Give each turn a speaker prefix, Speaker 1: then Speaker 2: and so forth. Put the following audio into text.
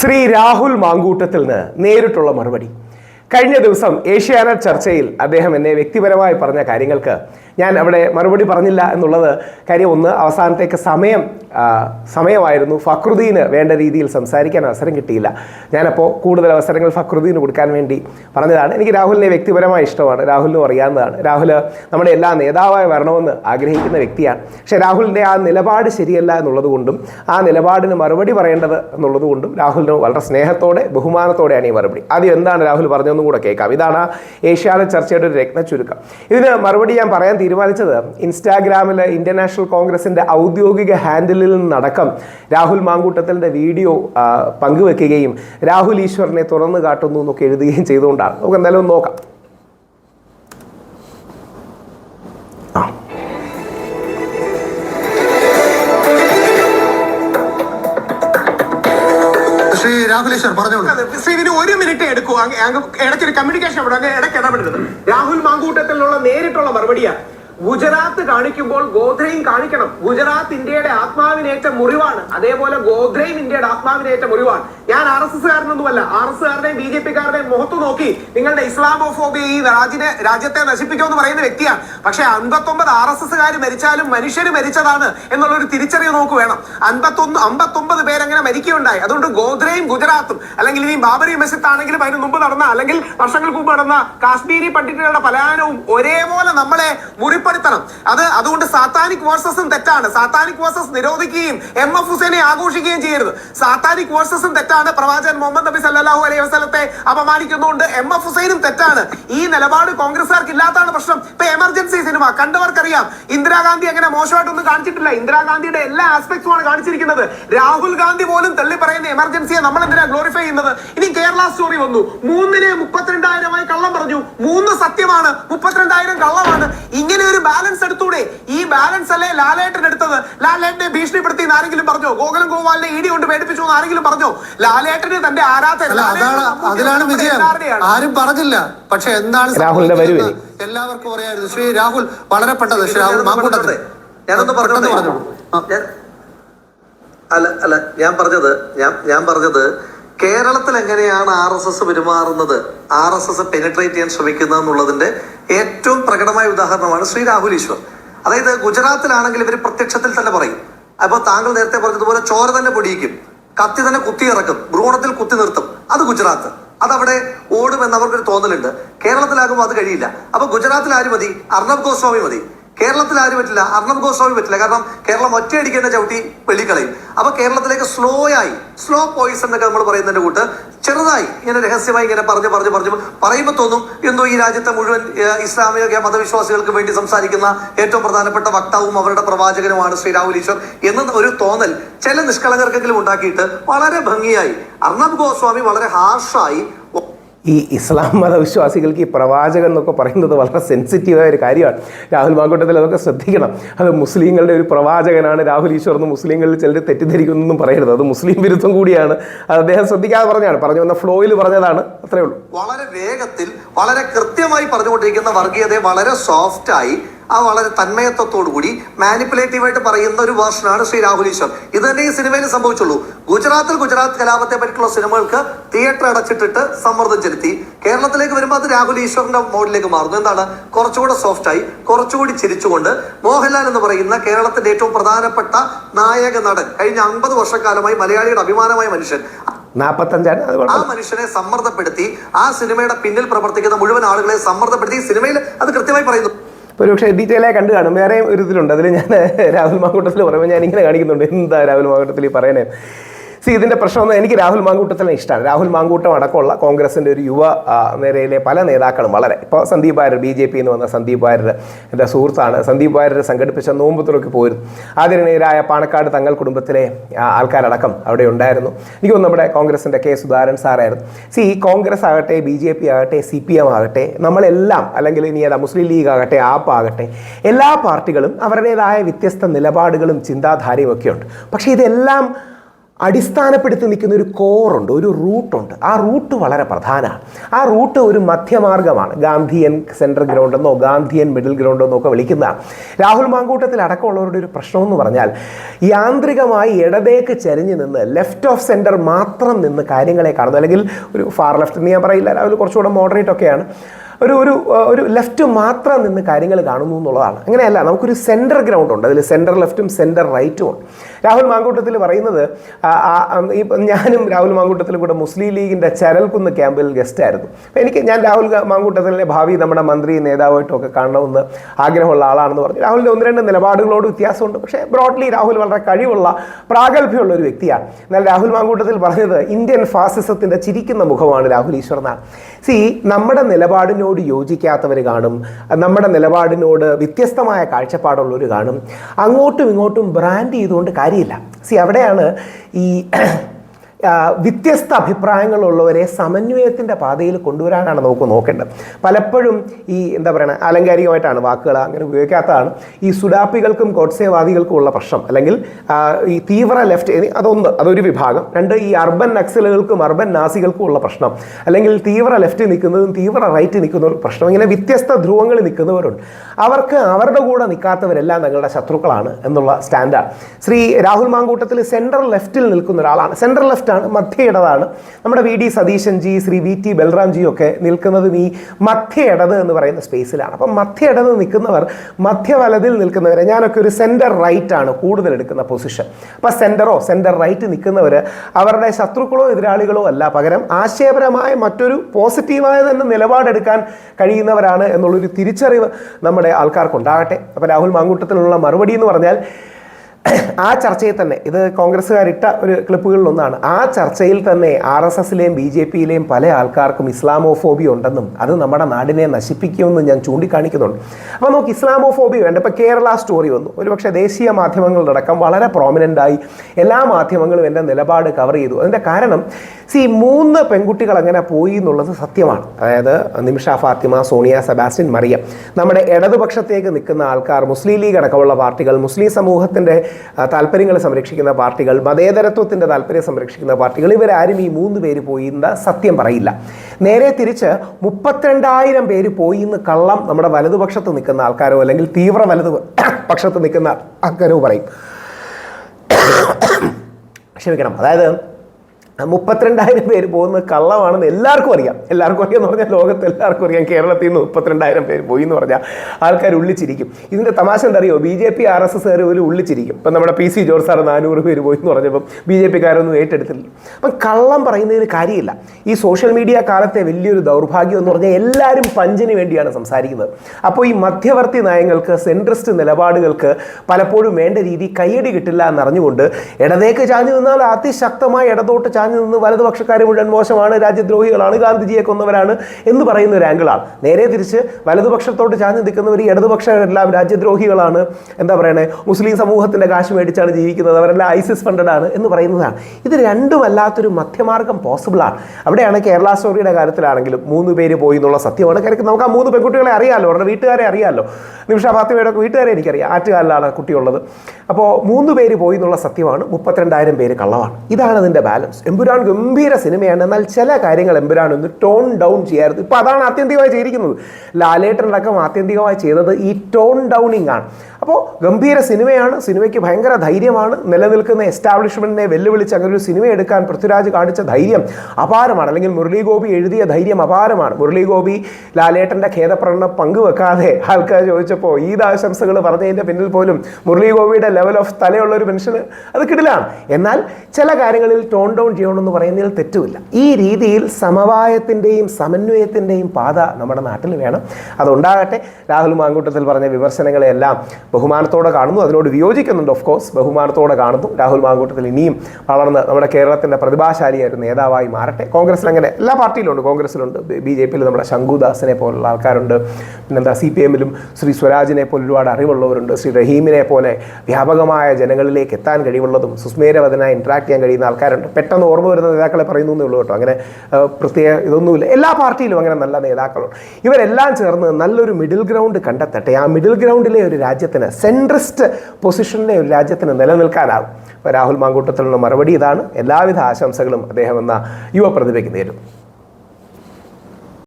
Speaker 1: ശ്രീ രാഹുൽ മാങ്കൂട്ടത്തിൽ നിന്ന് നേരിട്ടുള്ള മറുപടി. കഴിഞ്ഞ ദിവസം ഏഷ്യാനെറ്റ് ചർച്ചയിൽ അദ്ദേഹം എന്നെ വ്യക്തിപരമായി പറഞ്ഞ കാര്യങ്ങൾക്ക് ഞാൻ അവിടെ മറുപടി പറഞ്ഞില്ല എന്നുള്ളത് കാര്യം ഒന്ന് അവസാനത്തേക്ക് സമയം സമയമായിരുന്നു. ഫക്രുദ്ദീന് വേണ്ട രീതിയിൽ സംസാരിക്കാൻ അവസരം കിട്ടിയില്ല. ഞാനപ്പോൾ കൂടുതൽ അവസരങ്ങൾ ഫക്രുദ്ദീന് കൊടുക്കാൻ വേണ്ടി പറഞ്ഞതാണ്. എനിക്ക് രാഹുലിനെ വ്യക്തിപരമായി ഇഷ്ടമാണ്. രാഹുലിനും അറിയാവുന്നതാണ്. രാഹുൽ നമ്മുടെ എല്ലാ നേതാവായി വരണമെന്ന് ആഗ്രഹിക്കുന്ന വ്യക്തിയാണ്. പക്ഷേ രാഹുലിന്റെ ആ നിലപാട് ശരിയല്ല എന്നുള്ളതുകൊണ്ടും ആ നിലപാടിന് മറുപടി പറയേണ്ടത് എന്നുള്ളത് കൊണ്ടും രാഹുലിന് വളരെ സ്നേഹത്തോടെ ബഹുമാനത്തോടെയാണ് ഈ മറുപടി. ആദ്യം എന്താണ് രാഹുൽ പറഞ്ഞതെന്നും കൂടെ കേൾക്കാം. ഇതാണ് ഏഷ്യാനെറ്റ് ചർച്ചയുടെ ഒരു രത്ന ചുരുക്കം ഇതിന് മറുപടി ഞാൻ പറയാൻ തീരുമാനിച്ചത്. ഇൻസ്റ്റാഗ്രാമിൽ ഇന്ത്യൻ നാഷണൽ കോൺഗ്രസിന്റെ ഔദ്യോഗിക ഹാൻഡിലിൽ നിന്നടക്കം രാഹുൽ മാങ്കൂട്ടത്തിന്റെ വീഡിയോ പങ്കുവെക്കുകയും രാഹുൽ ഈശ്വറിനെ തുറന്നു കാട്ടുന്നു എന്നൊക്കെ എഴുതുകയും ചെയ്തുകൊണ്ടാണ്. നമുക്ക് എന്തായാലും ഒന്ന് നോക്കാം.
Speaker 2: ശ്രീ രാഹുലേശ്വർ പറഞ്ഞോളൂ.
Speaker 3: ശ്രീവിന് ഒരു മിനിറ്റ് എടുക്കൂ. അങ്ങ് അങ്ങ് ഇടയ്ക്കൊരു കമ്മ്യൂണിക്കേഷൻ ഇടയ്ക്ക് ഇടപെടരുത്. രാഹുൽ മാങ്കൂട്ടത്തിലുള്ള നേരിട്ടുള്ള മറുപടിയാ ഗുജറാത്ത് കാണിക്കുമ്പോൾ ഗോദ്രയും കാണിക്കണം. ഗുജറാത്ത് ഇന്ത്യയുടെ ആത്മാവിനേറ്റ മുറിവാണ്. അതേപോലെ ഗോദ്രയും ഇന്ത്യയുടെ ആത്മാവിനേറ്റ മുറിവാണ്. ഞാൻ ആർ എസ് എസ് കാരനൊന്നുമല്ല. ആർ എസ് കാരുടെയും ബി ജെ പി കാരുടെയും മുഖത്ത് നോക്കി നിങ്ങളുടെ ഇസ്ലാമോഫോബിയ ഈ രാജ്യനെ രാജ്യത്തെ നശിപ്പിക്കുമെന്ന് പറയുന്ന വ്യക്തിയാണ്. പക്ഷേ അൻപത്തൊമ്പത് ആർ എസ് എസ്സുകാർ മരിച്ചാലും മനുഷ്യർ മരിച്ചതാണ് എന്നുള്ള ഒരു തിരിച്ചറിവ് നോക്ക് വേണം. അൻപത്തൊന്ന് അമ്പത്തൊമ്പത് പേരങ്ങനെ മരിക്കുകയുണ്ടായി. അതുകൊണ്ട് ഗോദ്രയും ഗുജറാത്തും അല്ലെങ്കിൽ ഇനി ബാബറി മസ്ജിദ് ആണെങ്കിലും അതിന് മുമ്പ് നടന്ന അല്ലെങ്കിൽ വർഷങ്ങൾക്ക് മുമ്പ് നടന്ന കാശ്മീരി പണ്ഡിറ്റുകളുടെ പലായനവും ഒരേപോലെ നമ്മളെ മുറിപ്പെടുത്തണം അത് അതുകൊണ്ട് സാത്താനിക് വേഴ്സസും തെറ്റാണ്. സാത്താനിക് വേഴ്സസ് നിരോധിക്കുകയും എം എഫ് ഹുസൈനെ ആഘോഷിക്കുകയും ചെയ്യരുത്. സാത്താനിക് വേഴ്സസും തെറ്റാണ്. പ്രവാചകൻ മുഹമ്മദ് നബി സല്ലാഹു അലൈഹി വസ്ലത്തെ അപമാനിക്കുന്നുണ്ട്. എം എഫ് ഹുസൈനും തെറ്റാണ്. ഈ നിലപാട് കോൺഗ്രസ്സുകാർക്ക് ഇല്ലാത്തതാണ് പ്രശ്നം. ഇപ്പൊ എമർജൻസി സിനിമ കണ്ടവർക്കറിയാം. ഇന്ദിരാഗാന്ധി അങ്ങനെ മോശമായിട്ടൊന്നും കാണിച്ചിട്ടില്ല. ഇന്ദിരാഗാന്ധിയുടെ എല്ലാ ആസ്പെക്ട്സുമാണ് കാണിച്ചിരിക്കുന്നത്. രാഹുൽ ഗാന്ധി പോലും തള്ളി പറയുന്ന എമർജൻസിയെ നമ്മൾ എന്തിനാ ഗ്ലോറിഫൈ ചെയ്യുന്നത്? ഇനി കേരള സ്റ്റോറി വന്നു. മൂന്നിന് മുപ്പത്തിരണ്ടായിരമായി കള്ളം പറഞ്ഞു. മൂന്ന് സത്യമാണ് മുപ്പത്തിരണ്ടായിരം കള്ളമാണ്. ഇങ്ങനെ ഒരു ബാലൻസ് എടുത്തൂടെ? ഈ ബാലൻസ് അല്ലേ ലാലേട്ടൻ എടുത്തത്? ലാലേട്ടനെ ഭീഷണിപ്പെടുത്തി എന്ന് ആരെങ്കിലും പറഞ്ഞോ? ഗോകുലം ഗോപാലിനെ ഇടി കൊണ്ട് പേടിപ്പിച്ചു എന്ന് ആരെങ്കിലും പറഞ്ഞോ? ലാലേട്ടന് തന്റെ ആരാധന
Speaker 2: അതിലാണ് വിജയം. ആരും പറഞ്ഞില്ല. പക്ഷെ എന്താണ്
Speaker 1: രാഹുലിന്റെ വരവ്.
Speaker 2: എല്ലാവർക്കും അറിയായിരുന്നു ശ്രീ രാഹുൽ വളരെ പെട്ടെന്ന് ശ്രീ രാഹുൽ മാങ്കൂട്ടത്തിൽ
Speaker 4: ഞാനൊന്ന്
Speaker 2: പറഞ്ഞത്
Speaker 4: പറഞ്ഞു അല്ല അല്ല ഞാൻ പറഞ്ഞത് ഞാൻ ഞാൻ പറഞ്ഞത് കേരളത്തിൽ എങ്ങനെയാണ് ആർ എസ് എസ് പെരുമാറുന്നത്? ആർ എസ് എസ് പെനിട്രേറ്റ് ചെയ്യാൻ ശ്രമിക്കുന്നത് എന്നുള്ളതിന്റെ ഏറ്റവും പ്രകടമായ ഉദാഹരണമാണ് ശ്രീ രാഹുൽ ഈശ്വർ. അതായത് ഗുജറാത്തിലാണെങ്കിൽ ഇവർ പ്രത്യക്ഷത്തിൽ തന്നെ പറയും. അപ്പോൾ താങ്കൾ നേരത്തെ പറഞ്ഞതുപോലെ ചോര തന്നെ പൊടിയിക്കും. കത്തി തന്നെ കുത്തി ഇറക്കും. ഭ്രൂണത്തിൽ കുത്തി നിർത്തും. അത് ഗുജറാത്ത്. അതവിടെ ഓടുമെന്ന് അവർക്കൊരു തോന്നലുണ്ട്. കേരളത്തിലാകുമ്പോൾ അത് കഴിയില്ല. അപ്പൊ ഗുജറാത്തിൽ ആര് മതി? അർണബ് ഗോസ്വാമി മതി. കേരളത്തിൽ ആരും പറ്റില്ല അർണബ് ഗോസ്വാമി പറ്റില്ല. കാരണം കേരളം ഒറ്റയടിക്ക് തന്നെ ചവിട്ടി വെള്ളിക്കളയും. അപ്പൊ കേരളത്തിലേക്ക് സ്ലോ ആയി സ്ലോ പോയിസ് എന്നൊക്കെ നമ്മൾ പറയുന്നതിന്റെ കൂട്ട് ചെറുതായി. ഇങ്ങനെ രഹസ്യമായി ഇങ്ങനെ പറഞ്ഞു പറഞ്ഞു പറഞ്ഞു പറയുമ്പോൾ തോന്നും എന്തോ ഈ രാജ്യത്തെ മുഴുവൻ ഇസ്ലാമിക മതവിശ്വാസികൾക്ക് വേണ്ടി സംസാരിക്കുന്ന ഏറ്റവും പ്രധാനപ്പെട്ട വക്താവും അവരുടെ പ്രവാചകനുമാണ് ശ്രീ രാഹുൽ ഈശ്വർ എന്ന ഒരു തോന്നൽ ചില നിഷ്കളങ്കർക്കെങ്കിലും ഉണ്ടാക്കിയിട്ട് വളരെ ഭംഗിയായി. അർണബ് ഗോസ്വാമി വളരെ ഹാർഷായി
Speaker 1: ഈ ഇസ്ലാം മതവിശ്വാസികൾക്ക് ഈ പ്രവാചകൻ എന്നൊക്കെ പറയുന്നത് വളരെ സെൻസിറ്റീവായ ഒരു കാര്യമാണ്. രാഹുൽ മാങ്കൂട്ടത്തിൽ അതൊക്കെ ശ്രദ്ധിക്കണം. അത് മുസ്ലിങ്ങളുടെ ഒരു പ്രവാചകനാണ്. രാഹുൽ ഈശ്വർ എന്ന് മുസ്ലിങ്ങളിൽ ചിലർ തെറ്റിദ്ധരിക്കുന്നൊന്നും പറയരുത്. അത് മുസ്ലിം വിരുദ്ധം കൂടിയാണ്. അത് അദ്ദേഹം ശ്രദ്ധിക്കാതെ പറഞ്ഞാണ് പറഞ്ഞു വന്ന ഫ്ലോയിൽ പറഞ്ഞതാണ്. അത്രേ ഉള്ളൂ.
Speaker 4: വളരെ വേഗത്തിൽ വളരെ കൃത്യമായി പറഞ്ഞുകൊണ്ടിരിക്കുന്ന വർഗീയതയെ വളരെ സോഫ്റ്റായി ആ വളരെ തന്മയത്വത്തോടു കൂടി മാനിപ്പുലേറ്റീവായിട്ട് പറയുന്ന ഒരു വേർഷനാണ് ശ്രീ രാഹുൽ ഈശ്വർ. ഇത് തന്നെ ഈ സിനിമയിൽ സംഭവിച്ചുള്ളൂ. ഗുജറാത്തിൽ ഗുജറാത്ത് കലാപത്തെ പറ്റിയുള്ള സിനിമകൾക്ക് തിയേറ്റർ അടച്ചിട്ടിട്ട് സമ്മർദ്ദം ചെലുത്തി. കേരളത്തിലേക്ക് വരുമ്പോൾ അത് രാഹുൽ ഈശ്വറിന്റെ മോഡിലേക്ക് മാറുന്നു. എന്താണ്? കുറച്ചുകൂടെ സോഫ്റ്റായി കുറച്ചുകൂടി ചിരിച്ചുകൊണ്ട് മോഹൻലാൽ എന്ന് പറയുന്ന കേരളത്തിന്റെ ഏറ്റവും പ്രധാനപ്പെട്ട നായക നടൻ കഴിഞ്ഞ അമ്പത് വർഷക്കാലമായി മലയാളിയുടെ അഭിമാനമായ മനുഷ്യൻ.
Speaker 1: നാൽപ്പത്തഞ്ചാണ്
Speaker 4: ആ മനുഷ്യനെ സമ്മർദ്ദപ്പെടുത്തി ആ സിനിമയുടെ പിന്നിൽ പ്രവർത്തിക്കുന്ന മുഴുവൻ ആളുകളെ സമ്മർദ്ദപ്പെടുത്തി സിനിമയിൽ അത് കൃത്യമായി പറയുന്നു.
Speaker 1: ഇപ്പോൾ ഡീറ്റെയിൽ ഡീറ്റെയിലായി കണ്ടു കാണും. വേറെയും ഒരു ഇതിലുണ്ട്. അതിൽ ഞാൻ രാഹുൽ മാങ്കൂട്ടത്തിൽ പറയുമ്പോൾ ഞാൻ ഇങ്ങനെ കാണിക്കുന്നുണ്ട്. എന്താ രാഹുൽ മാങ്കൂട്ടത്തിൽ ഈ പറയണേ സി ഇതിന്റെ പ്രശ്നമൊന്നും എനിക്ക് രാഹുൽ മാങ്കൂട്ടത്തിനെ ഇഷ്ടമാണ് രാഹുൽ മാങ്കൂട്ടം അടക്കമുള്ള കോൺഗ്രസിന്റെ ഒരു യുവ നിരയിലെ പല നേതാക്കളും വളരെ. ഇപ്പോൾ Sandeep Warrier B J P എന്ന് വന്ന സന്ദീപ് വാര്യർ എന്റെ സുഹൃത്താണ്. സന്ദീപ് വാര്യർ സംഘടിപ്പിച്ച നോമ്പുത്തുറയ്ക്ക് പോയിരുന്നു. അതിനിടയിലായ പാണക്കാട് തങ്ങൾ കുടുംബത്തിലെ ആൾക്കാരടക്കം അവിടെ ഉണ്ടായിരുന്നു. എനിക്ക് നമ്മുടെ കോൺഗ്രസിന്റെ കെ സുധാകരൻ സാറായിരുന്നു. സി കോൺഗ്രസ് ആകട്ടെ ബി ജെ പി ആകട്ടെ സി പി എം ആകട്ടെ നമ്മളെല്ലാം അല്ലെങ്കിൽ ഇനി ഏതാ മുസ്ലിം ലീഗ് ആകട്ടെ ആപ്പ് ആകട്ടെ എല്ലാ പാർട്ടികളും അവരുടേതായ വ്യത്യസ്ത നിലപാടുകളും ചിന്താധാരയും ഒക്കെയുണ്ട് പക്ഷേ ഇതെല്ലാം അടിസ്ഥാനപ്പെടുത്തി നിൽക്കുന്ന ഒരു കോറുണ്ട് ഒരു റൂട്ടുണ്ട്. ആ റൂട്ട് വളരെ പ്രധാനമാണ്. ആ റൂട്ട് ഒരു മധ്യമാർഗമാണ്. ഗാന്ധിയൻ സെൻട്രൽ ഗ്രൗണ്ട് എന്നോ ഗാന്ധിയൻ മിഡിൽ ഗ്രൗണ്ട് എന്നോ ഒക്കെ വിളിക്കുന്നതാണ്. രാഹുൽ മാങ്കൂട്ടത്തിൽ അടക്കമുള്ളവരുടെ ഒരു പ്രശ്നമെന്ന് പറഞ്ഞാൽ യാന്ത്രികമായി ഇടതേക്ക് ചരിഞ്ഞ് നിന്ന് ലെഫ്റ്റ് ഓഫ് സെന്റർ മാത്രം നിന്ന് കാര്യങ്ങളെ കാണുന്നു. അല്ലെങ്കിൽ ഒരു ഫാർ ലെഫ്റ്റ് എന്ന് ഞാൻ പറയില്ല രാഹുൽ കുറച്ചുകൂടെ മോഡറേറ്റ് ഒക്കെയാണ്. ഒരു ഒരു ഒരു ലെഫ്റ്റ് മാത്രം നിന്ന് കാര്യങ്ങൾ കാണുന്നു എന്നുള്ളതാണ്. അങ്ങനെയല്ല നമുക്കൊരു സെന്റർ ഗ്രൗണ്ട് ഉണ്ട്. അതിൽ സെന്റർ ലെഫ്റ്റും സെന്റർ റൈറ്റും ഉണ്ട്. രാഹുൽ മാങ്കൂട്ടത്തിൽ പറയുന്നത് ഈ ഞാനും രാഹുൽ മാങ്കൂട്ടത്തിൽ കൂടെ മുസ്ലിം ലീഗിന്റെ ചരൽക്കുന്ന് ക്യാമ്പിൽ ഗസ്റ്റായിരുന്നു അപ്പോൾ എനിക്ക് ഞാൻ രാഹുൽ മാങ്കൂട്ടത്തിലെ ഭാവി നമ്മുടെ മന്ത്രി നേതാവായിട്ടൊക്കെ കാണണമെന്ന് ആഗ്രഹമുള്ള ആളാണെന്ന് പറഞ്ഞു. രാഹുലിന്റെ ഒന്ന് രണ്ട് നിലപാടുകളോട് വ്യത്യാസമുണ്ട്. പക്ഷേ ബ്രോഡ്ലി രാഹുൽ വളരെ കഴിവുള്ള പ്രാഗൽഭ്യമുള്ള ഒരു വ്യക്തിയാണ്. എന്നാൽ രാഹുൽ മാങ്കൂട്ടത്തിൽ പറഞ്ഞത് ഇന്ത്യൻ ഫാസിസത്തിന്റെ ചിരിക്കുന്ന മുഖമാണ് രാഹുൽ ഈശ്വർനാഥ് സി നമ്മുടെ നിലപാടിനോട് യോജിക്കാത്തവർ കാണും. നമ്മുടെ നിലപാടിനോട് വ്യത്യസ്തമായ കാഴ്ചപ്പാടുള്ളവർ കാണും. അങ്ങോട്ടും ഇങ്ങോട്ടും ബ്രാൻഡ് ചെയ്തുകൊണ്ട് കാര്യമില്ല. സി അവിടെയാണ് ഈ വ്യത്യസ്ത അഭിപ്രായങ്ങളുള്ളവരെ സമന്വയത്തിന്റെ പാതയിൽ കൊണ്ടുവരാനാണ് നമുക്ക് നോക്കേണ്ടത്. പലപ്പോഴും ഈ എന്താ പറയുക അലങ്കാരികമായിട്ടാണ് വാക്കുകൾ അങ്ങനെ ഉപയോഗിക്കാത്തതാണ്. ഈ സുഡാപ്പികൾക്കും കോട്സേവാദികൾക്കും ഉള്ള പ്രശ്നം. അല്ലെങ്കിൽ ഈ തീവ്ര ലെഫ്റ്റ് അതൊന്ന് അതൊരു വിഭാഗം. രണ്ട് ഈ അർബൻ നക്സലുകൾക്കും അർബൻ നാസികൾക്കും ഉള്ള പ്രശ്നം. അല്ലെങ്കിൽ തീവ്ര ലെഫ്റ്റ് നിൽക്കുന്നതും തീവ്ര റൈറ്റ് നിൽക്കുന്നതും പ്രശ്നം. ഇങ്ങനെ വ്യത്യസ്ത ധ്രുവങ്ങൾ നിൽക്കുന്നവരുണ്ട്. അവർക്ക് അവരുടെ കൂടെ നിൽക്കാത്തവരെല്ലാം തങ്ങളുടെ ശത്രുക്കളാണ് എന്നുള്ള സ്റ്റാൻഡാണ് ശ്രീ രാഹുൽ മാങ്കൂട്ടത്തിൽ സെൻട്രൽ ലെഫ്റ്റിൽ നിൽക്കുന്ന ഒരാളാണ്. സെൻട്രൽ ലെഫ്റ്റാണ് മധ്യ ഇടതാണ് നമ്മുടെ V D Satheesan ji Shri V T Balram ji ഒക്കെ നിൽക്കുന്നതും ഈ മധ്യ ഇടത് എന്ന് പറയുന്ന സ്പേസിലാണ്. അപ്പം മധ്യ ഇടത് നിൽക്കുന്നവർ മധ്യ വലതിൽ നിൽക്കുന്നവരെ ഞാനൊക്കെ ഒരു സെന്റർ റൈറ്റ് ആണ് കൂടുതൽ എടുക്കുന്ന പൊസിഷൻ അപ്പം സെന്ററോ സെന്റർ റൈറ്റ് നിൽക്കുന്നവർ അവരുടെ ശത്രുക്കളോ എതിരാളികളോ അല്ല. പകരം ആശയപരമായ മറ്റൊരു പോസിറ്റീവായ തന്നെ നിലപാടെടുക്കാൻ കഴിയുന്നവരാണ് എന്നുള്ളൊരു തിരിച്ചറിവ് നമ്മുടെ ആൾക്കാർക്കുണ്ടാകട്ടെ. അപ്പോൾ രാഹുൽ മാങ്കൂട്ടത്തിനുള്ള മറുപടി എന്ന് പറഞ്ഞാൽ ആ ചർച്ചയിൽ തന്നെ ഇത് കോൺഗ്രസ്സുകാരിട്ട ഒരു ക്ലിപ്പുകളിൽ ഒന്നാണ് ആ ചർച്ചയിൽ തന്നെ ആർ എസ് എസിലെയും ബി ജെ പിയിലെയും പല ആൾക്കാർക്കും ഇസ്ലാമോഫോബിയ ഉണ്ടെന്നും അത് നമ്മുടെ നാടിനെ നശിപ്പിക്കുമെന്നും ഞാൻ ചൂണ്ടിക്കാണിക്കുന്നുണ്ട്. അപ്പോൾ നമുക്ക് ഇസ്ലാമോഫോബിയ വേണ്ട. ഇപ്പോൾ കേരള സ്റ്റോറി വന്നു. ഒരുപക്ഷെ ദേശീയ മാധ്യമങ്ങളിലടക്കം വളരെ പ്രോമിനന്റായി എല്ലാ മാധ്യമങ്ങളും എന്റെ നിലപാട് കവർ ചെയ്തു. അതിന്റെ കാരണം സി മൂന്ന് പെൺകുട്ടികൾ അങ്ങനെ പോയി എന്നുള്ളത് സത്യമാണ്. അതായത് നിമിഷ ഫാത്തിമ സോണിയ സെബാസ്റ്റ്യൻ മറിയ. നമ്മുടെ ഇടതുപക്ഷത്തേക്ക് നിൽക്കുന്ന ആൾക്കാർ മുസ്ലിം ലീഗ് അടക്കമുള്ള പാർട്ടികൾ മുസ്ലിം സമൂഹത്തിന്റെ താല്പര്യങ്ങൾ സംരക്ഷിക്കുന്ന പാർട്ടികൾ മതേതരത്വത്തിന്റെ താല്പര്യം സംരക്ഷിക്കുന്ന പാർട്ടികൾ ഇവരാരും ഈ മൂന്ന് പേര് പോയി എന്ന് സത്യം പറയില്ല. നേരെ തിരിച്ച് മുപ്പത്തിരണ്ടായിരം പേര് പോയി എന്ന് കള്ളം നമ്മുടെ വലതുപക്ഷത്ത് നിൽക്കുന്ന ആൾക്കാരോ അല്ലെങ്കിൽ തീവ്ര വലതു പക്ഷത്ത് നിൽക്കുന്ന ആൾക്കാരോ പറയും. ക്ഷമിക്കണം. അതായത് മുപ്പത്തിരണ്ടായിരം പേര് പോകുന്നത് കള്ളമാണെന്ന് എല്ലാവർക്കും അറിയാം. എല്ലാവർക്കും അറിയാം എന്ന് പറഞ്ഞാൽ ലോകത്ത് എല്ലാവർക്കും അറിയാം. കേരളത്തിൽ നിന്ന് മുപ്പത്തിരണ്ടായിരം പേര് പോയി എന്ന് പറഞ്ഞാൽ ആൾക്കാർ ഉള്ളിച്ചിരിക്കും. ഇതിന്റെ തമാശ എന്താ അറിയോ? B J P R S S ഒരു ഉള്ളിച്ചിരിക്കും. ഇപ്പം നമ്മുടെ പി സി ജോർജ് സാർ നാനൂറ് പേര് പോയി എന്ന് പറഞ്ഞപ്പം ബി ജെ പിക്കാരൊന്നും ഏറ്റെടുത്തില്ല. അപ്പം കള്ളം പറയുന്നതിന് കാര്യമില്ല. ഈ സോഷ്യൽ മീഡിയ കാലത്തെ വലിയൊരു ദൗർഭാഗ്യം എന്ന് പറഞ്ഞാൽ എല്ലാവരും പഞ്ചിന് വേണ്ടിയാണ് സംസാരിക്കുന്നത്. അപ്പോൾ ഈ മധ്യവർത്തി നയങ്ങൾക്ക് സെൻട്രിസ്റ്റ് നിലപാടുകൾക്ക് പലപ്പോഴും വേണ്ട രീതി കയ്യടി കിട്ടില്ല എന്നറിഞ്ഞുകൊണ്ട് ഇടതേക്ക് ചാഞ്ഞു നിന്നാൽ അതിശക്തമായി ഇടതോട്ട് ചാഞ്ഞു നിന്ന് വലതുപക്ഷക്കാർ മുഴുവൻ മോശമാണ് രാജ്യദ്രോഹികളാണ് ഗാന്ധിജിയെ കൊന്നവരാണ് എന്ന് പറയുന്ന ഒരു ആംഗിളാണ് നേരെ തിരിച്ച് വലതുപക്ഷത്തോട്ട് ചാഞ്ഞു നിൽക്കുന്നവർ ഈ ഇടതുപക്ഷമെല്ലാം രാജ്യദ്രോഹികളാണ്. എന്താ പറയണേ? മുസ്ലിം സമൂഹത്തിന്റെ കാശ് മേടിച്ചാണ് ജീവിക്കുന്നത്. അവരെല്ലാം ഐസിസ് ഫണ്ടഡ് ആണ് എന്ന് പറയുന്നതാണ്. ഇത് രണ്ടുമല്ലാത്തൊരു മധ്യമാർഗം പോസിബിളാണ് അവിടെയാണ് കേരള സ്റ്റോറിയുടെ കാര്യത്തിലാണെങ്കിലും മൂന്ന് പേര് പോയി എന്നുള്ള സത്യമാണ്. കാര്യം നമുക്ക് ആ മൂന്ന് പെൺകുട്ടികളെ അറിയാമല്ലോ അവരുടെ വീട്ടുകാരെ അറിയാമല്ലോ നിമിഷ ഫാത്തിമയുടെ വീട്ടുകാരെ എനിക്കറിയാം. ആറ്റുകാലിലാണ് കുട്ടിയുള്ളത്. അപ്പോൾ മൂന്ന് പേര് പോയി എന്നുള്ള സത്യമാണ്. മുപ്പത്തിരണ്ടായിരം പേര് കള്ളമാണ്. ഇതാണ് അതിന്റെ ബാലൻസ് എമ്പുരാൻ ഗംഭീര സിനിമയാണ്. എന്നാൽ ചില കാര്യങ്ങൾ എമ്പുരാൻ ഒന്ന് ടോൺ ഡൗൺ ചെയ്യാറുണ്ട്. ഇപ്പോൾ അതാണ് ആത്യന്തികമായി ചെയ്തിരിക്കുന്നത്. ലാലേട്ടനടക്കം ആത്യന്തികമായി ചെയ്തത് ഈ ടോൺ ഡൗണിങ് ആണ്. അപ്പോൾ ഗംഭീര സിനിമയാണ്. സിനിമയ്ക്ക് ഭയങ്കര ധൈര്യമാണ്. നിലനിൽക്കുന്ന എസ്റ്റാബ്ലിഷ്മെന്റിനെ വെല്ലുവിളിച്ച് അങ്ങനെ ഒരു സിനിമ എടുക്കാൻ പൃഥ്വിരാജ് കാണിച്ച ധൈര്യം അപാരമാണ്. അല്ലെങ്കിൽ മുരളി ഗോപി എഴുതിയ ധൈര്യം അപാരമാണ്. മുരളി ഗോപി ലാലേട്ടന്റെ ഖേദപ്രകടനം പങ്കുവെക്കാതെ ആൾക്കാർ ചോദിച്ചപ്പോൾ ഈ ദാശംസകൾ പറഞ്ഞതിന്റെ പിന്നിൽ പോലും മുരളി ഗോപിയുടെ ലെവൽ ഓഫ് തലയുള്ള ഒരു മനുഷ്യന് അത് കിടിലാണ്. എന്നാൽ ചില കാര്യങ്ങളിൽ ടോൺ ഡൗൺ ചെയ്യണമെന്ന് പറയുന്നതിൽ തെറ്റുമില്ല. ഈ രീതിയിൽ സമവായത്തിന്റെയും സമന്വയത്തിന്റെയും പാത നമ്മുടെ നാട്ടിൽ വേണം. അതുണ്ടാകട്ടെ. രാഹുൽ മാങ്കൂട്ടത്തിൽ പറഞ്ഞ വിമർശനങ്ങളെല്ലാം ബഹുമാനത്തോടെ കാണുന്നു. അതിനോട് വിയോജിക്കുന്നുണ്ട് ഓഫ് കോഴ്സ് ബഹുമാനത്തോടെ കാണുന്നു. രാഹുൽ മാങ്കൂട്ടത്തിൽ ഇനിയും വളർന്ന് നമ്മുടെ കേരളത്തിന്റെ പ്രതിഭാശാലിയായ ഒരു നേതാവായി മാറട്ടെ. കോൺഗ്രസിൽ അങ്ങനെ എല്ലാ പാർട്ടിയിലുണ്ട്. കോൺഗ്രസ്സിലുണ്ട്. ബി ജെ പിയിൽ നമ്മുടെ ശംഖുദാസിനെ പോലുള്ള ആൾക്കാരുണ്ട്. പിന്നെന്താ സി പി എമ്മിലും ശ്രീ സ്വരാജിനെ പോലെ ഒരുപാട് അറിവുള്ളവരുണ്ട്. ശ്രീ റഹീമിനെ പോലെ വ്യാപകമായ ജനങ്ങളിലേക്ക് എത്താൻ കഴിവുള്ളതും സുസ്മേരവതനായി ഇൻട്രാക്ട് ചെയ്യാൻ കഴിയുന്ന ആൾക്കാരുണ്ട്. പെട്ടെന്ന് ഓർമ്മ വരുന്ന നേതാക്കളെ പറയുന്നു എന്നേ ഉള്ളൂ കേട്ടോ. അങ്ങനെ പ്രത്യേക ഇതൊന്നുമില്ല. എല്ലാ പാർട്ടിയിലും അങ്ങനെ നല്ല നേതാക്കളുണ്ട് ഇവരെല്ലാം ചേർന്ന് നല്ലൊരു മിഡിൽ ഗ്രൗണ്ട് കണ്ടെത്തട്ടെ. ആ മിഡിൽ ഗ്രൗണ്ടിലെ ഒരു രാജ്യത്തിന് സെൻട്രിസ്റ്റ് പൊസിഷനിലെ ഒരു രാജ്യത്തിന് നിലനിൽക്കാനാകും അപ്പോൾ രാഹുൽ മാങ്കൂട്ടത്തിലുള്ള മറുപടി ഇതാണ്. എല്ലാവിധ ആശംസകളും അദ്ദേഹം എന്ന യുവ പ്രതിഭയ്ക്ക് നേരും